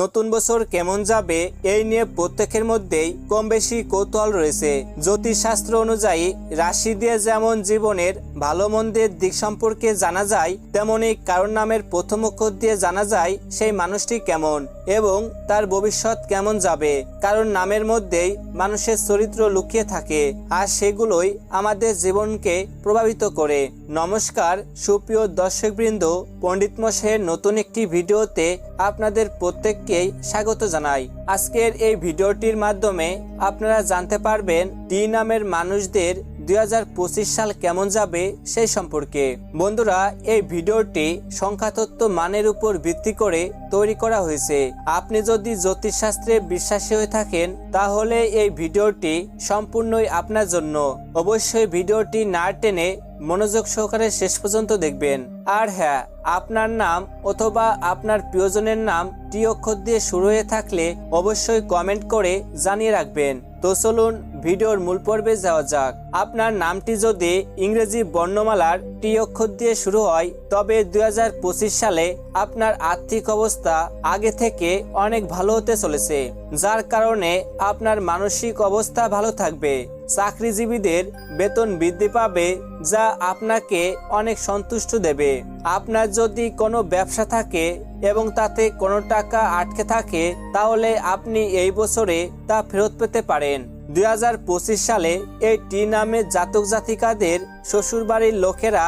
নতুন বছর কেমন যাবে, এই নিয়ে প্রত্যেকের মধ্যেই কম বেশি কৌতূহল রয়েছে। জ্যোতিষশাস্ত্র অনুযায়ী রাশি দিয়ে যেমন জীবনের ভালো মন্দের দিক সম্পর্কে জানা যায় তেমনই কারণ নামের প্রথম অক্ষর দিয়ে জানা যায়, সেই মানুষটি কেমন। এবং তার ভবিষ্যৎ কেমন যাবে, কারণ নামের মধ্যেই মানুষের চরিত্র লুকিয়ে থাকে আর সেগুলোই আমাদের জীবনকে প্রভাবিত করে। নমস্কার, সুপ্রিয় দর্শকবৃন্দ, পণ্ডিত মশাইয়ের নতুন একটি ভিডিওতে আপনাদের প্রত্যেককেই স্বাগত জানাই। আজকের এই ভিডিওটির মাধ্যমে আপনারা জানতে পারবেন, ডি নামের মানুষদের দুই হাজার পঁচিশ সাল কেমন যাবে সেই সম্পর্কে। বন্ধুরা, এই ভিডিওটি সংখ্যাতত্ত্ব মানের উপর ভিত্তি করে তৈরি করা হয়েছে। আপনি যদি জ্যোতিষশাস্ত্রে বিশ্বাসী হয়ে থাকেন, তাহলে এই ভিডিওটি সম্পূর্ণই আপনার জন্য। অবশ্যই ভিডিওটি না টেনে মনোযোগ সহকারে শেষ পর্যন্ত দেখবেন। আর হ্যাঁ আপনার নাম অথবা আপনার প্রিয়জনের নাম টি অক্ষর দিয়ে শুরু হয়ে থাকলে অবশ্যই কমেন্ট করে জানিয়ে রাখবেন। তো চলুন ভিডিওর মূল পর্বে যাওয়া যাক। আপনার নামটি যদি ইংরেজি বর্ণমালার টি অক্ষর দিয়ে শুরু হয়, তবে দু হাজার পঁচিশ সালে আপনার আর্থিক অবস্থা আগে থেকে অনেক ভালো হতে চলেছে, যার কারণে আপনার মানসিক অবস্থা ভালো থাকবে। চাকরিজীবীদের বেতন বৃদ্ধি পাবে, যা আপনাকে অনেক সন্তুষ্ট দেবে। আপনার যদি কোনো ব্যবসা থাকে এবং তাতে কোনো টাকা আটকে থাকে, তাহলে আপনি এই বছরে তা ফেরত পেতে পারেন। দু হাজার পঁচিশ সালে এই টি নামের জাতক জাতিকাদের শ্বশুরবাড়ির লোকেরা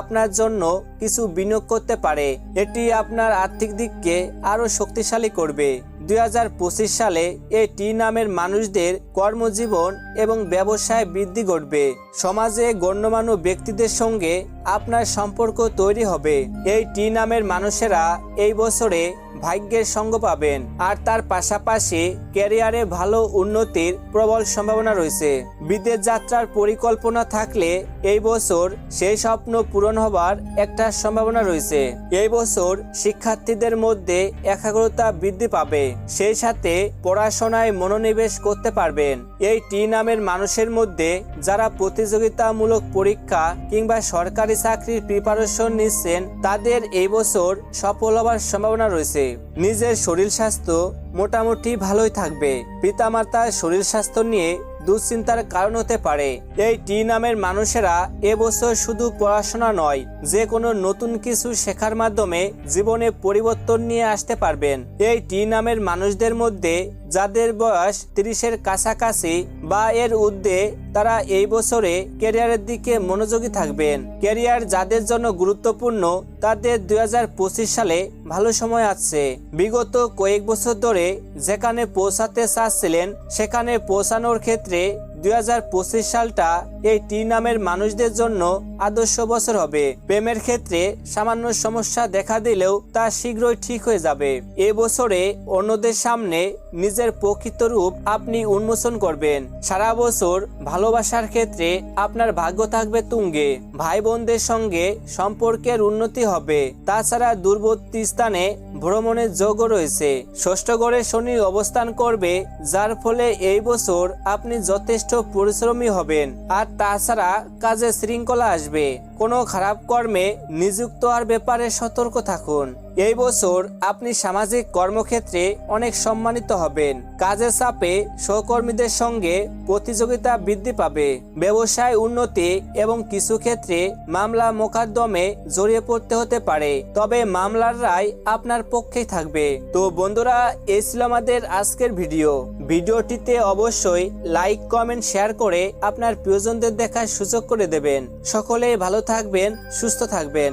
আপনার জন্য কিছু বিনিয়োগ করতে পারে। এটি আপনার আর্থিক দিককে আরও শক্তিশালী করবে। দুই হাজার পঁচিশ সালে এই টি নামের মানুষদের কর্মজীবন এবং ব্যবসায় বৃদ্ধি ঘটবে। সমাজে গণ্যমান্য ব্যক্তিদের সঙ্গে আপনার সম্পর্ক তৈরি হবে। এই টি নামের মানুষেরা এই বছরে ভাগ্যের সঙ্গ পাবেন। আর তার পাশাপাশি ক্যারিয়ারে ভালো উন্নতির প্রবল সম্ভাবনা রয়েছে। বিদেশ যাত্রার পরিকল্পনা থাকলে এই বছর সেই স্বপ্ন পূরণ হবার একটা সম্ভাবনা রয়েছে। এই বছর শিক্ষার্থীদের মধ্যে একাগ্রতা বৃদ্ধি পাবে। সেই সাথে পড়াশোনায় মনোনিবেশ করতে পারবেন। এই টি নামের মানুষের মধ্যে যারা প্রতিযোগিতামূলক পরীক্ষা কিংবা সরকারি চাকরির প্রিপারেশন নিচ্ছেন, তাদের এই বছর সফল হবার সম্ভাবনা রয়েছে। নিজের শরীর স্বাস্থ্য মোটামুটি ভালোই থাকবে। পিতামাতার শরীর স্বাস্থ্য নিয়ে দুশ্চিন্তার কারণ হতে পারে। এই টি নামের মানুষেরা এবছর শুধু পড়াশোনা নয়, যে কোনো নতুন কিছু শেখার মাধ্যমে জীবনে পরিবর্তন নিয়ে আসতে পারবেন। এই টি নামের মানুষদের মধ্যে যাদের বয়স তিরিশের কাছাকাছি বা এর ঊর্ধ্বে, তারা এই বছরে ক্যারিয়ারের দিকে মনোযোগী থাকবেন। ক্যারিয়ার যাদের জন্য গুরুত্বপূর্ণ, তাদের দুই হাজার পঁচিশ সালে ভালো সময় আছে। বিগত কয়েক বছর ধরে যেখানে পৌঁছাতে চাচ্ছিলেন, সেখানে পৌঁছানোর ক্ষেত্রে দুই হাজার পঁচিশ সালটা এই টি নামের মানুষদের জন্য আদর্শ বছর হবে। প্রেমের ক্ষেত্রে সামান্য সমস্যা দেখা দিলেও তা শীঘ্রই ঠিক হয়ে যাবে। এ বছরে অন্যদের সামনে নিজের প্রকৃত রূপ আপনি উন্মোচন করবেন। সারা বছর ভালোবাসার ক্ষেত্রে আপনার ভাগ্য থাকবে তুঙ্গে। ভাই বোনদের সঙ্গে সম্পর্কের উন্নতি হবে। তাছাড়া দূরবর্তী স্থানে ভ্রমণের যোগও রয়েছে। ষষ্ঠ ঘরে শনি অবস্থান করবে, যার ফলে এই বছর আপনি যথেষ্ট পরিশ্রমী হবেন। আর তাছাড়া কাজে শৃঙ্খলা আসবে। কোনো খারাপ কর্মে নিযুক্ত আর ব্যাপারে সতর্ক থাকুন। এই বছর আপনি সামাজিক কর্মক্ষেত্রে অনেক সম্মানিত হবেন। কাজের চাপে সহকর্মীদের সঙ্গে প্রতিযোগিতা বৃদ্ধি পাবে। ব্যবসায় উন্নতি এবং কিছু ক্ষেত্রে মামলা মোকদ্দমে জড়িয়ে পড়তে হতে পারে। তবে মামলার রায় আপনার পক্ষেই থাকবে। তো বন্ধুরা, এই ছিল আমাদের আজকের ভিডিও। ভিডিওটিতে অবশ্যই লাইক, কমেন্ট, শেয়ার করে আপনার প্রিয়জনদের দেখার সুযোগ করে দেবেন। সকলে ভালো থাকবেন, সুস্থ থাকবেন।